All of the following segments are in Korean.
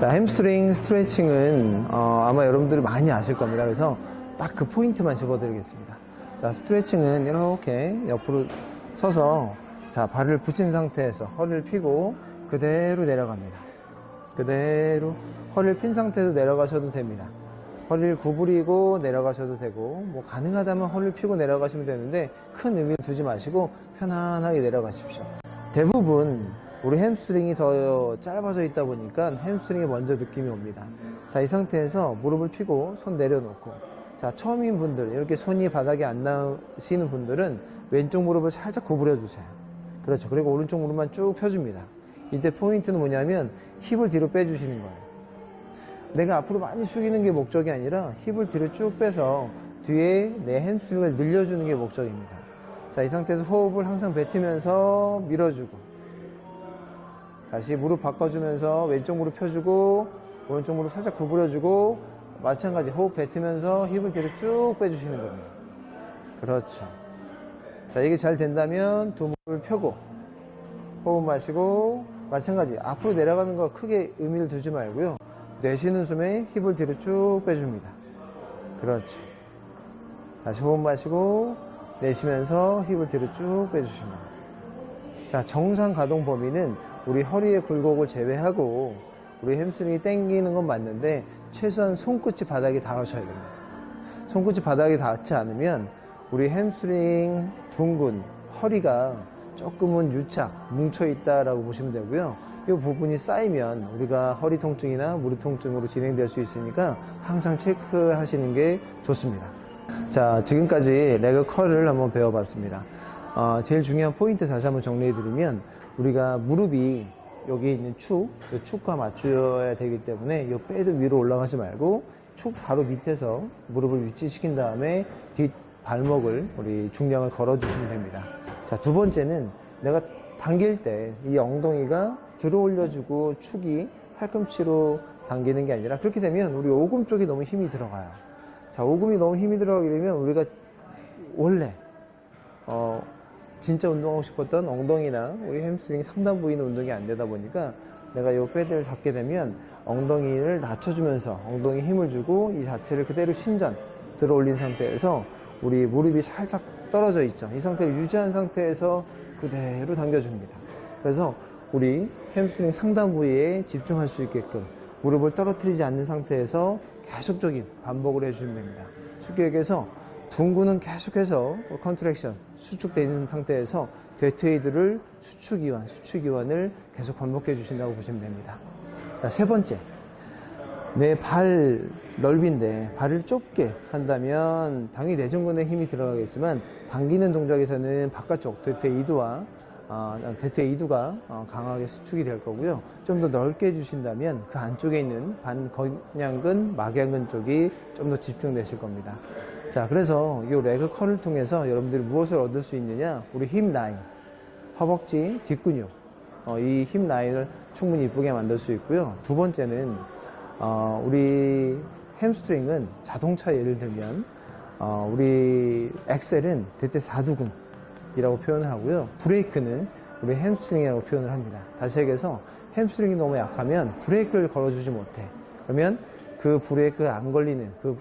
자, 햄스트링 스트레칭은 어, 아마 여러분들이 많이 아실 겁니다. 그래서 딱 그 포인트만 집어드리겠습니다. 자, 스트레칭은 이렇게 옆으로 서서 자, 발을 붙인 상태에서 허리를 펴고 그대로 내려갑니다. 그대로 허리를 핀 상태에서 내려가셔도 됩니다. 허리를 구부리고 내려가셔도 되고 뭐 가능하다면 허리를 펴고 내려가시면 되는데 큰 의미 두지 마시고 편안하게 내려가십시오. 대부분 우리 햄스트링이 더 짧아져 있다 보니까 햄스트링이 먼저 느낌이 옵니다. 자, 이 상태에서 무릎을 펴고 손 내려놓고 자, 처음인 분들, 이렇게 손이 바닥에 안 나시는 분들은 왼쪽 무릎을 살짝 구부려 주세요. 그렇죠. 그리고 오른쪽 무릎만 쭉 펴줍니다. 이때 포인트는 뭐냐면 힙을 뒤로 빼주시는 거예요. 내가 앞으로 많이 숙이는 게 목적이 아니라 힙을 뒤로 쭉 빼서 뒤에 내 햄스트링을 늘려주는 게 목적입니다. 자, 이 상태에서 호흡을 항상 뱉으면서 밀어주고 다시 무릎 바꿔주면서 왼쪽 무릎 펴주고 오른쪽 무릎 살짝 구부려주고 마찬가지 호흡 뱉으면서 힙을 뒤로 쭉 빼주시는 겁니다. 그렇죠. 자, 이게 잘 된다면 두 무릎을 펴고 호흡 마시고 마찬가지 앞으로 내려가는 거 크게 의미를 두지 말고요. 내쉬는 숨에 힙을 뒤로 쭉 빼줍니다. 그렇죠. 다시 호흡 마시고 내쉬면서 힙을 뒤로 쭉 빼주십니다. 자, 정상 가동 범위는 우리 허리의 굴곡을 제외하고 우리 햄스트링이 당기는 건 맞는데 최소한 손끝이 바닥에 닿으셔야 됩니다. 손끝이 바닥에 닿지 않으면 우리 햄스트링 둥근 허리가 조금은 유착, 뭉쳐 있다라고 보시면 되고요. 이 부분이 쌓이면 우리가 허리 통증이나 무릎 통증으로 진행될 수 있으니까 항상 체크하시는 게 좋습니다. 자, 지금까지 레그 컬을 한번 배워봤습니다. 어, 제일 중요한 포인트 다시 한번 정리해드리면 우리가 무릎이 여기 있는 축, 이 축과 맞춰야 되기 때문에 이 빼도 위로 올라가지 말고 축 바로 밑에서 무릎을 위치시킨 다음에 뒷 발목을 우리 중량을 걸어주시면 됩니다. 자, 두 번째는 내가 당길 때 이 엉덩이가 들어 올려주고 축이 팔꿈치로 당기는 게 아니라 그렇게 되면 우리 오금 쪽에 너무 힘이 들어가요. 자, 오금이 너무 힘이 들어가게 되면 우리가 원래 어, 진짜 운동하고 싶었던 엉덩이나 우리 햄스트링 상단 부위는 운동이 안 되다 보니까 내가 이 패드를 잡게 되면 엉덩이를 낮춰주면서 엉덩이 힘을 주고 이 자체를 그대로 신전 들어 올린 상태에서 우리 무릎이 살짝 떨어져 있죠. 이 상태를 유지한 상태에서 그대로 당겨줍니다. 그래서 우리 햄스트링 상단 부위에 집중할 수 있게끔 무릎을 떨어뜨리지 않는 상태에서 계속적인 반복을 해주시면 됩니다. 쉽게 얘기해서 둥근은 계속해서 컨트랙션 수축되어 있는 상태에서 데트웨이드를 수축이완, 수축이완을 계속 반복해 주신다고 보시면 됩니다. 자, 세 번째. 내 발 넓이인데 발을 좁게 한다면 당연히 내전근에 힘이 들어가겠지만 당기는 동작에서는 바깥쪽 데트웨이드와 어, 데트웨이드가 어, 강하게 수축이 될 거고요. 좀 더 넓게 해주신다면 그 안쪽에 있는 반건양근, 막양근 쪽이 좀 더 집중되실 겁니다. 자, 그래서 이 레그 컬을 통해서 여러분들이 무엇을 얻을 수 있느냐? 우리 힙 라인, 허벅지, 뒷근육, 어, 이힙 라인을 충분히 이쁘게 만들 수 있고요. 두 번째는 어, 우리 햄스트링은 자동차 예를 들면 어, 우리 엑셀은 대퇴 4두근이라고 표현을 하고요. 브레이크는 우리 햄스트링이라고 표현을 합니다. 다시 얘기해서 햄스트링이 너무 약하면 브레이크를 걸어주지 못해. 그러면 그 브레이크 안 걸리는 그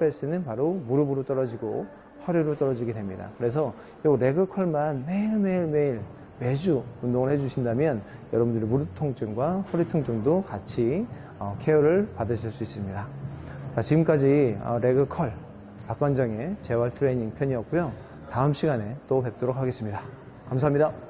스트레스는 바로 무릎으로 떨어지고 허리로 떨어지게 됩니다. 그래서 이 레그 컬만 매일매일매일 매주 운동을 해주신다면 여러분들의 무릎 통증과 허리 통증도 같이 어, 케어를 받으실 수 있습니다. 자, 지금까지 어, 레그 컬 박관정의 재활 트레이닝 편이었고요. 다음 시간에 또 뵙도록 하겠습니다. 감사합니다.